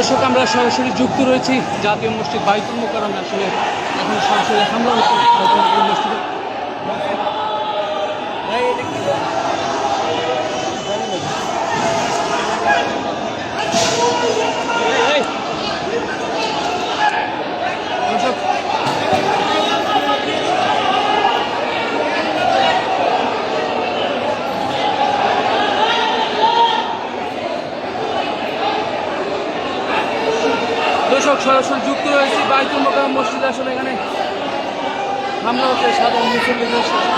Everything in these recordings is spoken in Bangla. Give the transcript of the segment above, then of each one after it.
দর্শক, আমরা সরাসরি যুক্ত রয়েছি। জাতীয় মসজিদ বাইতুল মোকারণ আসলে এখন সরাসরি হামলা হচ্ছে। মসজিদে দর্শক দর্শক সরাসরি যুক্ত রয়েছি। বাইতুল মোকাররম মসজিদে আসলে এখানে হামলা হচ্ছে সাধারণ মুসল্লিদের সাথে।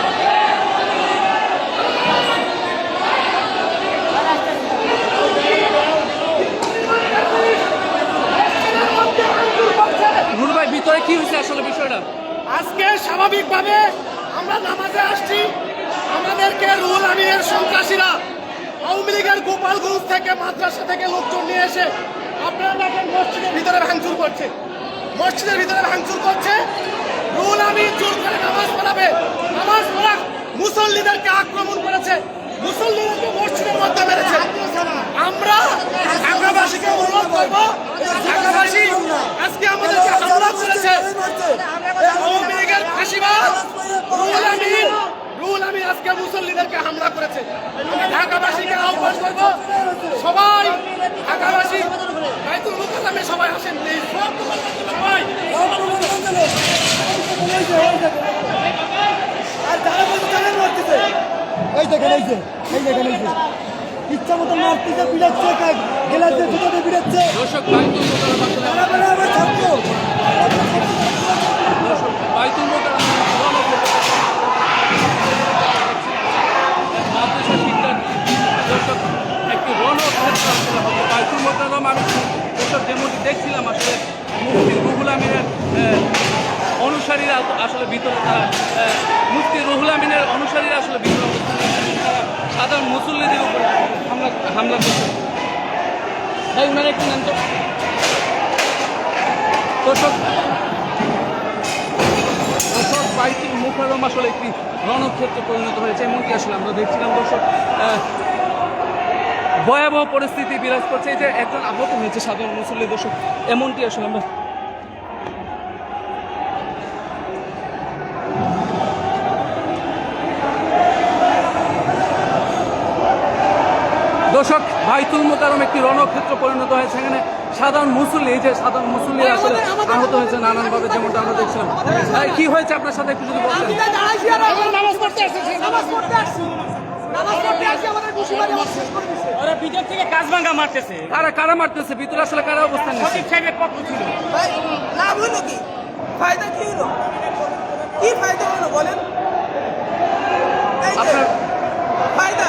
নুর ভাই হয়েছে আসলে বিষয়টা? আজকে স্বাভাবিকভাবে আমরা আসছি। আমাদেরকে আমিনের সন্ত্রাসীরা আওয়ামী লীগের গোপালগঞ্জ থেকে মাদ্রাসা থেকে লোকজন নিয়ে এসে আপনারা দেখেন মসজিদের ভিতরে ভাঙচুর করছে। মসজিদের ভিতরে ভাঙচুর করছে। রুহুল আমি জোর করে নামাজ পড়াবে। নামাজ পড়া মুসল্লিদেরকে আক্রমণ করেছে। মুসল্লিদেরকে মসজিদের মধ্যে মেরেছে। আমরা ঢাকাবাসীকে অনুরোধ করব, ঢাকাবাসী আজকে আমাদেরকে হামলা করেছে আওয়ামী লীগের ফাঁসিবাদ রুহুল আমিন রুহুল আমিন আজকে মুসল্লিদেরকে হামলা করেছে আমি ঢাকাবাসীকে আহ্বান করব সবাই ঢাকাবাসী বাইতুল মুকাররমে সবাই আসেন প্লিজ সবাই আর যারা বলছে তাদের মারতেছে এই দেখেন এই যে এই দেখেন এই যে। ইচ্ছা মতো মারতেছে বিড়াচ্ছে জুতোতে বিড়াচ্ছে। দেখছিলাম আসলে মুফতি রুহুল আমিনের অনুসারীরা আসলে ভিতরে তারা মুফতি রুহুল আমিনের অনুসারীরা আসলে ভিতরে। সাধারণ মুসল্লিদের উপর হামলা হামলা করছে। ভাই উনারা একটু নেন তো দর্শক আসলে একটি রণক্ষেত্রে পরিণত হয়েছে এমনকি আসলে আমরা দেখছিলাম। দর্শক ভয়াবহ পরিস্থিতি বিরাজ করছে। এই যে একজন আহত হয়েছে সাধারণ মুসল্লি দর্শক, এমনটি আসলে আমরা দর্শক বাইতুল মোকারম একটি রণক্ষেত্র পরিণত হয়েছে। এখানে সাধারণ মুসল্লি এই যে সাধারণ মুসল্লি আসলে আহত হয়েছে নানানভাবে যেমনটা আমরা দেখছিলাম। কি হয়েছে আপনার সাথে একটু যদি করে দিচ্ছে ওরা ভিতর থেকে কাজ ভাঙ্গা মারতেছে। কারা কারা মারতেছে? ভিতরে আসলে কারা অবস্থান নিচ্ছে সচিব সাহেবের পক্ষ ছিল। ভাই লাভ হলো কি? ফায়দা কি হলো? কি ফায়দা হলো বলেন? ফায়দা।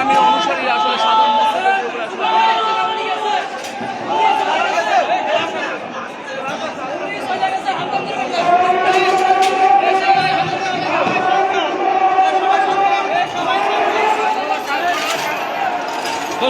amigo.